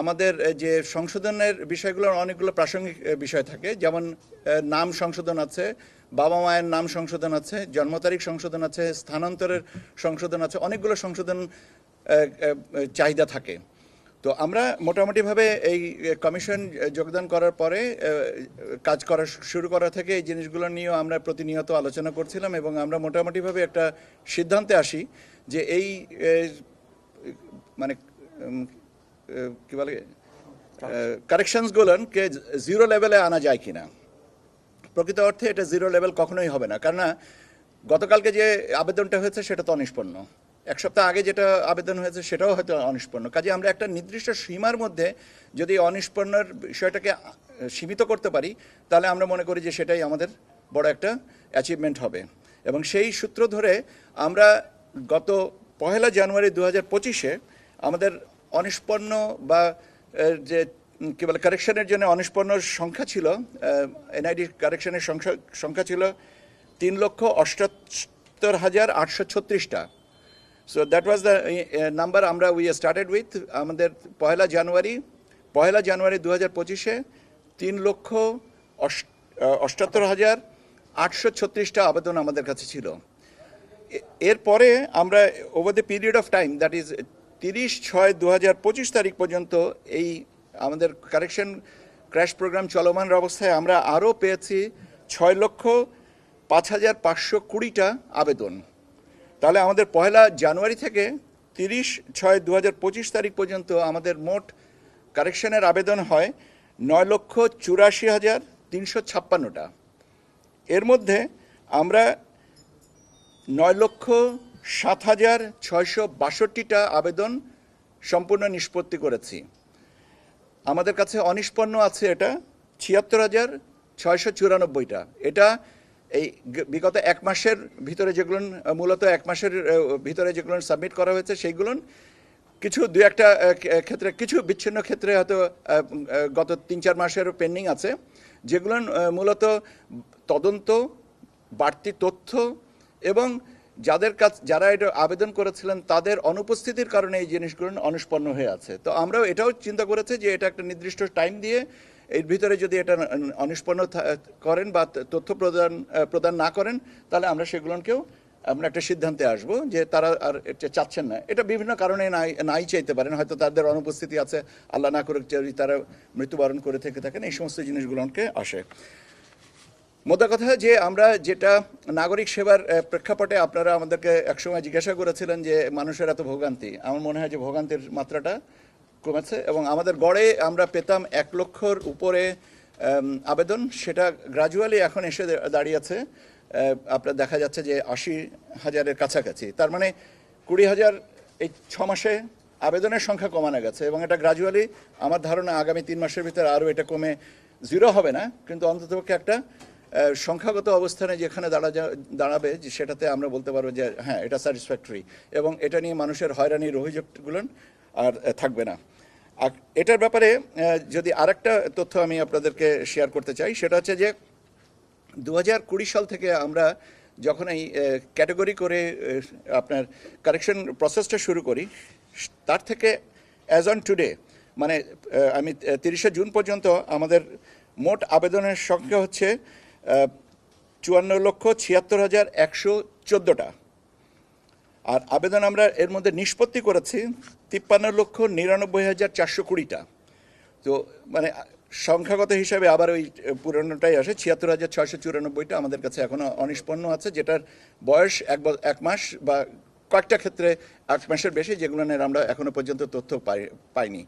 আমাদের যে সংশোধনের বিষয়গুলোর অনেকগুলো প্রাসঙ্গিক বিষয় থাকে। যেমন নাম সংশোধন আছে, বাবা মায়ের নাম সংশোধন আছে, জন্ম তারিখ সংশোধন আছে, স্থানান্তরের সংশোধন আছে, অনেকগুলো সংশোধন চাহিদা থাকে। তো আমরা মোটামুটিভাবে এই কমিশন যোগদান করার পরে কাজ করা শুরু করা থেকে এই জিনিসগুলো নিয়েও আমরা প্রতিনিয়ত আলোচনা করছিলাম এবং আমরা মোটামুটিভাবে একটা সিদ্ধান্তে আসি যে এই মানে কি বলে? কারেকশনসগুলোকে জিরো লেভেলে আনা যায় কিনা? প্রকৃত অর্থে এটা জিরো লেভেল কখনোই হবে না। কেননা গতকালকে যে আবেদনটা হয়েছে সেটা তো অনিষ্পন্ন। এক সপ্তাহ আগে যেটা আবেদন হয়েছে সেটাও হয়তো অনিষ্পন্ন। কাজে আমরা একটা নির্দিষ্ট সীমার মধ্যে যদি অনিষ্পন্নর বিষয়টাকে সীমিত করতে পারি তাহলে আমরা মনে করি যে সেটাই আমাদের বড় একটা অ্যাচিভমেন্ট হবে। এবং সেই সূত্র ধরে আমরা গত পহেলা জানুয়ারি দু হাজার পঁচিশে আমাদের অনিষ্পন্ন বা যে কি বলে কারেকশনের জন্য অনিষ্পন্ন সংখ্যা ছিল এনআইডি কারেকশনের সংখ্যা সংখ্যা ছিল তিন লক্ষ অষ্টাত্তর হাজার আটশো ছত্রিশটা। So that was the number আমরা উই স্টার্টেড উইথ আমাদের পয়লা জানুয়ারি পয়লা জানুয়ারি দু হাজার পঁচিশে তিন লক্ষ অষ্ট- অষ্টাত্তর হাজার আটশো ছত্রিশটা আবেদন আমাদের কাছে ছিল। এরপরে আমরা over the period of time that is তিরিশ ছয় দু হাজার পঁচিশ তারিখ পর্যন্ত এই আমাদের কারেকশন ক্র্যাশ প্রোগ্রাম চলমান অবস্থায় আমরা আরও পেয়েছি ছয় লক্ষ পাঁচ হাজার পাঁচশো কুড়িটা আবেদন। তাহলে আমাদের পয়লা জানুয়ারি থেকে তিরিশ ছয় দু হাজার পঁচিশ তারিখ পর্যন্ত আমাদের মোট কারেকশনের আবেদন হয় নয় লক্ষ চুরাশি হাজার তিনশো ছাপ্পান্নটা। এর মধ্যে আমরা নয় লক্ষ সাত হাজার ছয়শো বাষট্টিটা আবেদন সম্পূর্ণ নিষ্পত্তি করেছি। আমাদের কাছে অনিষ্পন্ন আছে এটা, ছিয়াত্তর হাজার ছয়শো চুরানব্বইটা। এটা এই বিগত এক মাসের ভিতরে যেগুলো, মূলত এক মাসের ভিতরে যেগুলো সাবমিট করা হয়েছে সেইগুলো কিছু দু একটা ক্ষেত্রে, কিছু বিচ্ছিন্ন ক্ষেত্রে হয়তো গত তিন চার মাসেরও পেন্ডিং আছে। যেগুলো মূলত তদন্ত, বাড়তি তথ্য এবং যাদের কাছ যারা এটা আবেদন করেছিলেন, তাদের অনুপস্থিতির কারণে এই জিনিসগুলো অনুষ্পন্ন হয়ে আছে। তো আমরাও এটাও চিন্তা করেছি যে এটা একটা নির্দিষ্ট টাইম দিয়ে এর ভিতরে যদি এটা অনুষ্পন্ন করেন বা তথ্য প্রদান প্রদান না করেন, তাহলে আমরা সেগুলোকেও আমরা একটা সিদ্ধান্তে আসব যে তারা আর চাচ্ছেন না। এটা বিভিন্ন কারণে নাই নাই চাইতে পারেন। হয়তো তাদের অনুপস্থিতি আছে। আল্লাহ না করে যদি তারা মৃত্যুবরণ করে থেকে থাকেন। এই সমস্ত জিনিসগুলোকে আসে। মোদ্দা কথা যে আমরা যেটা নাগরিক সেবার প্রেক্ষাপটে আপনারা আমাদেরকে একসময় জিজ্ঞাসা করেছিলেন যে মানুষের এত ভোগান্তি। আমার মনে হয় যে ভোগান্তির মাত্রাটা কমেছে এবং আমাদের গড়ে আমরা পেতাম এক লক্ষর উপরে আবেদন। সেটা গ্রাজুয়ালি এখন এসে দাঁড়িয়েছে। আপনার দেখা যাচ্ছে যে আশি হাজারের কাছাকাছি। তার মানে কুড়ি হাজার এই ছ মাসে আবেদনের সংখ্যা কমানো গেছে এবং এটা গ্রাজুয়ালি আমার ধারণা আগামী তিন মাসের ভিতরে আরও এটা কমে জিরো হবে না। কিন্তু অন্ততপক্ষে একটা সংখ্যাগত অবস্থানে যেখানে দাঁড়া দাঁড়াবে সেটাতে আমরা বলতে পারব যে হ্যাঁ এটা স্যাটিসফ্যাক্টরি এবং এটা নিয়ে মানুষের হয়রানির অভিযোগগুলো আর থাকবে না। আর এটার ব্যাপারে যদি আরেকটা তথ্য আমি আপনাদেরকে শেয়ার করতে চাই, সেটা হচ্ছে যে দু হাজার কুড়ি সাল থেকে আমরা যখন এই ক্যাটাগরি করে আপনার কারেকশন প্রসেসটা শুরু করি, তার থেকে অ্যাজ অন টুডে মানে আমি তিরিশে জুন পর্যন্ত আমাদের মোট আবেদনের সংখ্যা হচ্ছে চুয়ান্ন লক্ষ ছিয়াত্তর হাজার একশো চোদ্দোটা। আর আবেদন আমরা এর মধ্যে নিষ্পত্তি করেছি, তিপ্পান্ন লক্ষ নিরানব্বই হাজার চারশো কুড়িটা। তো মানে সংখ্যাগত হিসাবে আবার ওই পুরনোটাই আসে, ছিয়াত্তর হাজার ছয়শো চুরানব্বইটা আমাদের কাছে এখনও অনিষ্পন্ন আছে, যেটার বয়স এক এক মাস বা কয়েকটা ক্ষেত্রে এক মাসের বেশি, যেগুলো নিয়ে আমরা এখনও পর্যন্ত তথ্য পাই পাইনি।